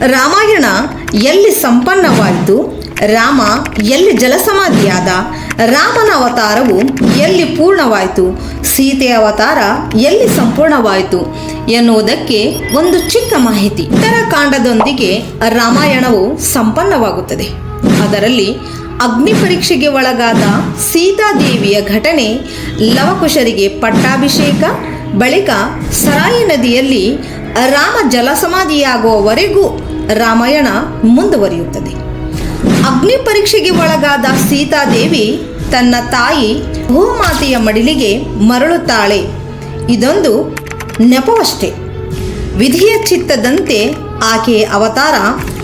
ರಾಮಾಯಣ ಎಲ್ಲಿ ಸಂಪನ್ನವಾಯಿತು? ರಾಮ ಎಲ್ಲಿ ಜಲಸಮಾಧಿಯಾದ? ರಾಮನ ಅವತಾರವು ಎಲ್ಲಿ ಪೂರ್ಣವಾಯಿತು? ಸೀತೆಯ ಅವತಾರ ಎಲ್ಲಿ ಸಂಪೂರ್ಣವಾಯಿತು? ಎನ್ನುವುದಕ್ಕೆ ಒಂದು ಚಿಕ್ಕ ಮಾಹಿತಿ. ಉತ್ತರಕಾಂಡದೊಂದಿಗೆ ರಾಮಾಯಣವು ಸಂಪನ್ನವಾಗುತ್ತದೆ. ಅದರಲ್ಲಿ ಅಗ್ನಿ ಪರೀಕ್ಷೆಗೆ ಒಳಗಾದ ಸೀತಾದೇವಿಯ ಘಟನೆ, ಲವಕುಶರಿಗೆ ಪಟ್ಟಾಭಿಷೇಕ ಬಳಿಕ ಸರಾಯಿ ನದಿಯಲ್ಲಿ ರಾಮ ಜಲಸಮಾಧಿಯಾಗುವವರೆಗೂ ರಾಮಾಯಣ ಮುಂದುವರಿಯುತ್ತದೆ. ಅಗ್ನಿ ಪರೀಕ್ಷೆಗೆ ಒಳಗಾದ ಸೀತಾದೇವಿ ತನ್ನ ತಾಯಿ ಭೂಮಾತೆಯ ಮಡಿಲಿಗೆ ಮರಳುತ್ತಾಳೆ. ಇದೊಂದು ನೆಪವಷ್ಟೇ. ವಿಧಿಯ ಚಿತ್ತದಂತೆ ಆಕೆಯ ಅವತಾರ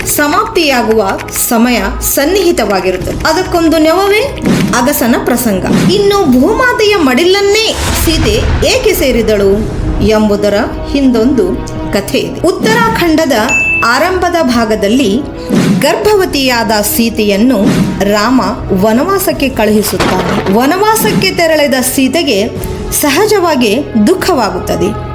ಸಮಾಪ್ತಿಯಾಗುವ ಸಮಯ ಸನ್ನಿಹಿತವಾಗಿರುತ್ತದೆ. ಅದಕ್ಕೊಂದು ನೆವವೇ? ಅಗಸನ ಪ್ರಸಂಗ. ಇನ್ನು ಭೂಮಾತೆಯ ಮಡಿಲನ್ನೇ ಸೀತೆ ಏಕೆ ಸೇರಿದಳು ಎಂಬುದರ ಹಿಂದೊಂದು ಕಥೆ ಇದೆ. ಉತ್ತರಾಖಂಡದ ಆರಂಭದ ಭಾಗದಲ್ಲಿ ಗರ್ಭವತಿಯಾದ ಸೀತೆಯನ್ನು ರಾಮ ವನವಾಸಕ್ಕೆ ಕಳುಹಿಸುತ್ತಾನೆ. ವನವಾಸಕ್ಕೆ ತೆರಳಿದ ಸೀತೆಗೆ ಸಹಜವಾಗಿ ದುಃಖವಾಗುತ್ತದೆ.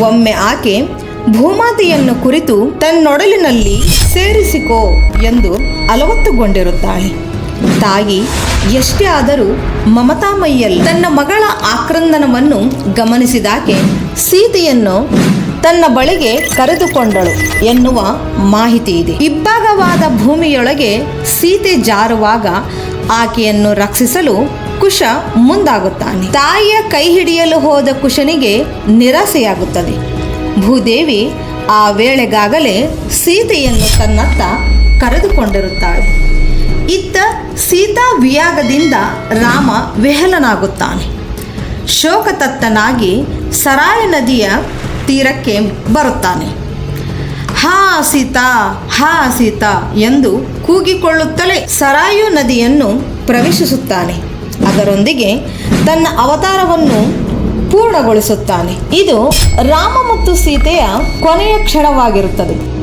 ಒಮ್ಮೆ ಆಕೆ ಭೂಮಾತೆಯನ್ನು ಕುರಿತು ತನ್ನೊಡಲಿನಲ್ಲಿ ಸೇರಿಸಿಕೋ ಎಂದು ಅಲವತ್ತುಗೊಂಡಿರುತ್ತಾಳೆ. ತಾಯಿ, ಎಷ್ಟೇ ಆದರೂ ಮಮತಾಮಯ್ಯಲ್ಲಿ ತನ್ನ ಮಗಳ ಆಕ್ರಂದನವನ್ನು ಗಮನಿಸಿದಾಕೆ ಸೀತೆಯನ್ನು ತನ್ನ ಬಳಿಗೆ ಕರೆದುಕೊಂಡಳು ಎನ್ನುವ ಮಾಹಿತಿ ಇದೆ. ಇಬ್ಬಾಗವಾದ ಭೂಮಿಯೊಳಗೆ ಸೀತೆ ಜಾರುವಾಗ ಆಕೆಯನ್ನು ರಕ್ಷಿಸಲು ಕುಶ ಮುಂದಾಗುತ್ತಾನೆ. ತಾಯಿಯ ಕೈ ಹಿಡಿಯಲು ಹೋದ ಕುಶನಿಗೆ ನಿರಾಸೆಯಾಗುತ್ತದೆ. ಭೂದೇವಿ ಆ ವೇಳೆಗಾಗಲೇ ಸೀತೆಯನ್ನು ತನ್ನತ್ತ ಕರೆದುಕೊಂಡಿರುತ್ತಾಳೆ. ಇತ್ತ ಸೀತಾ ವಿಯಾಗದಿಂದ ರಾಮ ವಿಹಲನಾಗುತ್ತಾನೆ. ಶೋಕತತ್ತನಾಗಿ ಸರಾಯ ನದಿಯ ತೀರಕ್ಕೆ ಬರುತ್ತಾನೆ. ಹಾ ಸೀತಾ ಹಾ ಸೀತಾ ಎಂದು ಕೂಗಿಕೊಳ್ಳುತ್ತಲೇ ಸರಾಯು ನದಿಯನ್ನು ಪ್ರವೇಶಿಸುತ್ತಾನೆ. ಅದರೊಂದಿಗೆ ತನ್ನ ಅವತಾರವನ್ನು ಪೂರ್ಣಗೊಳಿಸುತ್ತಾನೆ. ಇದು ರಾಮ ಮತ್ತು ಸೀತೆಯ ಕೊನೆಯ ಕ್ಷಣವಾಗಿರುತ್ತದೆ.